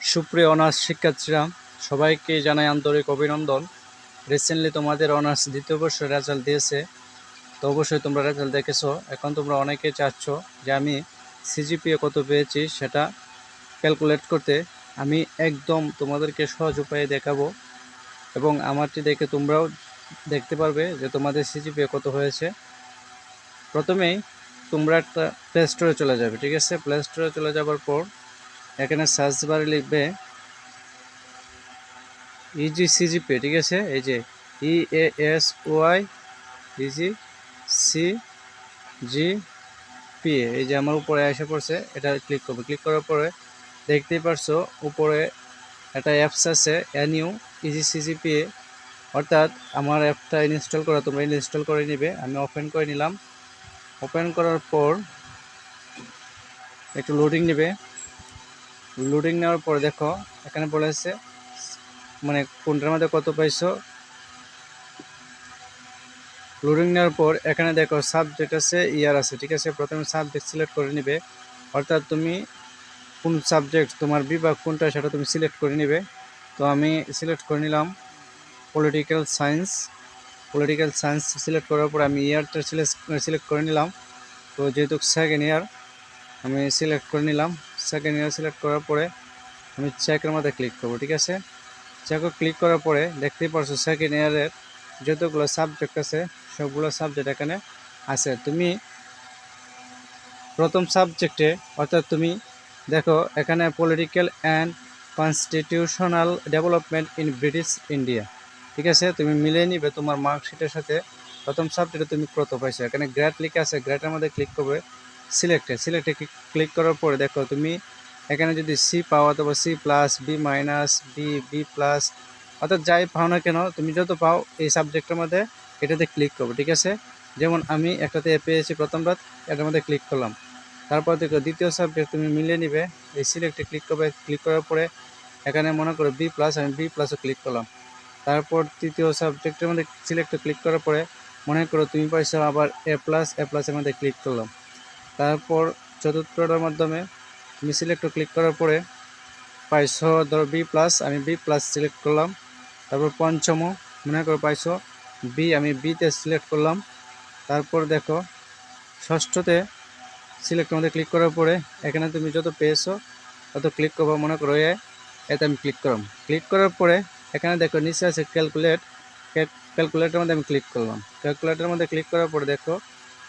সুপ্রিয় অনার্স শিক্ষার্থীরা, সবাইকে জানাই আন্তরিক অভিনন্দন। রিসেন্টলি তোমাদের অনার্স দ্বিতীয় বর্ষের রেজাল্ট দিয়েছে। তো অবশ্যই তোমরা রেজাল্ট দেখেছ। এখন তোমরা অনেকে চাচ্ছ যে আমি সিজিপিএ কত পেয়েছি সেটা ক্যালকুলেট করতে। আমি একদম তোমাদেরকে সহজ উপায়ে দেখাবো। এবং আমারটি দেখে তোমরাও দেখতে পারবে যে তোমাদের সিজিপিএ কত হয়েছে। প্রথমেই তোমরা একটা প্লে স্টোরে চলে যাবে, ঠিক আছে? প্লে স্টোরে চলে যাবার পর এখানে সার্চ বারে লিখবে ইজি সিজিপি ঠিক আছে? এই যে E S Y easy C G P এই যে আমার উপরে এসে পড়ছে, এটা ক্লিক করবে। ক্লিক করার পরে দেখতেই পারছ উপরে একটা অ্যাপস আছে এনইউ ইজি সিজিপিএ অর্থাৎ আমার অ্যাপটা ইনস্টল করা, তোমরা ইনস্টল করে নিবে। আমি ওপেন করে নিলাম। ওপেন করার পর একটু লোডিং নেবে। লোডিং নেওয়ার পর দেখো, এখানে বলেছে মানে কোনটার মধ্যে কত পাইছো? লোডিং নেওয়ার পর এখানে দেখো সাবজেক্ট আছে ইয়ার আছে, ঠিক আছে? প্রথমে সাবজেক্ট সিলেক্ট করে নিবে, অর্থাৎ তুমি কোন সাবজেক্ট তোমার বিভাগ কোনটা সেটা তুমি সিলেক্ট করে নিবে। তো আমি সিলেক্ট করে নিলাম political science political science select করার পর আমি ইয়ারটা সিলেক্ট করে নিলাম। তো যেহেতু সেকেন্ড ইয়ার আমি সিলেক্ট করে নিলাম। সেকেন্ড ইয়ার সিলেক্ট করার পরে আমি চেকের মধ্যে ক্লিক করব, ঠিক আছে? চেকও ক্লিক করার পরে দেখতেই পারছ সেকেন্ড ইয়ারের যতগুলো সাবজেক্ট আছে, সবগুলো সাবজেক্ট এখানে আছে। তুমি প্রথম সাবজেক্টে অর্থাৎ তুমি দেখো এখানে political and constitutional development in British India ঠিক আছে? তুমি মিলিয়ে নিবে তোমার মার্কশিটের সাথে। প্রথম সাবজেক্টে তুমি কত পাইছো। এখানে গ্রেড লিখে আছে গ্রেডের মধ্যে ক্লিক করবে। সিলেক্টে সিলেক্টে ক্লিক করার পরে দেখো তুমি এখানে যদি সি পাও অথবা C plus B minus B B plus অর্থাৎ যাই পাও না কেন, তুমি যত পাও এই সাবজেক্টের মধ্যে এটাতে ক্লিক করব, ঠিক আছে? যেমন আমি একটাতে এ পেয়েছি প্রথম রাত এটার মধ্যে ক্লিক করলাম। তারপর দেখো দ্বিতীয় সাবজেক্ট তুমি মিলিয়ে নিবে, এই সিলেক্টে ক্লিক করবে ক্লিক করার পরে এখানে মনে করো বি প্লাস আমি বি প্লাসও ক্লিক করলাম। তারপর তৃতীয় সাবজেক্টের মধ্যে সিলেক্টে ক্লিক করার পরে মনে করো তুমি পাইছো আবার এ প্লাস এ প্লাসের মধ্যে ক্লিক করলাম। তারপর চতুর্থটার মাধ্যমে তুমি সিলেক্ট ক্লিক করার পরে পাইছো ধরো বি প্লাস আমি বি প্লাস সিলেক্ট করলাম। তারপর পঞ্চম, মনে করো পাইছো বি আমি বিতে সিলেক্ট করলাম। তারপর দেখো, ষষ্ঠতে সিলেক্ট মধ্যে ক্লিক করার পরে এখানে তুমি যত পেয়েছ, তত ক্লিক করব। মনে করো এ এতে আমি ক্লিক করলাম। ক্লিক করার পরে এখানে দেখো, নিচে আছে ক্যালকুলেট ক্যালকুলেটার মধ্যে আমি ক্লিক করলাম। ক্যালকুলেটার মধ্যে ক্লিক করার পরে দেখো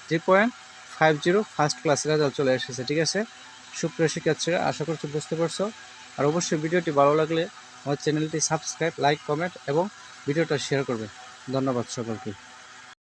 three point five zero, first class result চলে এসেছে, ঠিক আছে? সুপ্রিয় শিক্ষার্থীরা, আশা করছি বুঝতে পারছ। আর অবশ্যই ভিডিওটি ভালো লাগলে আমার চ্যানেলটি সাবস্ক্রাইব, লাইক, কমেন্ট এবং ভিডিওটা শেয়ার করবে। ধন্যবাদ সকলকে।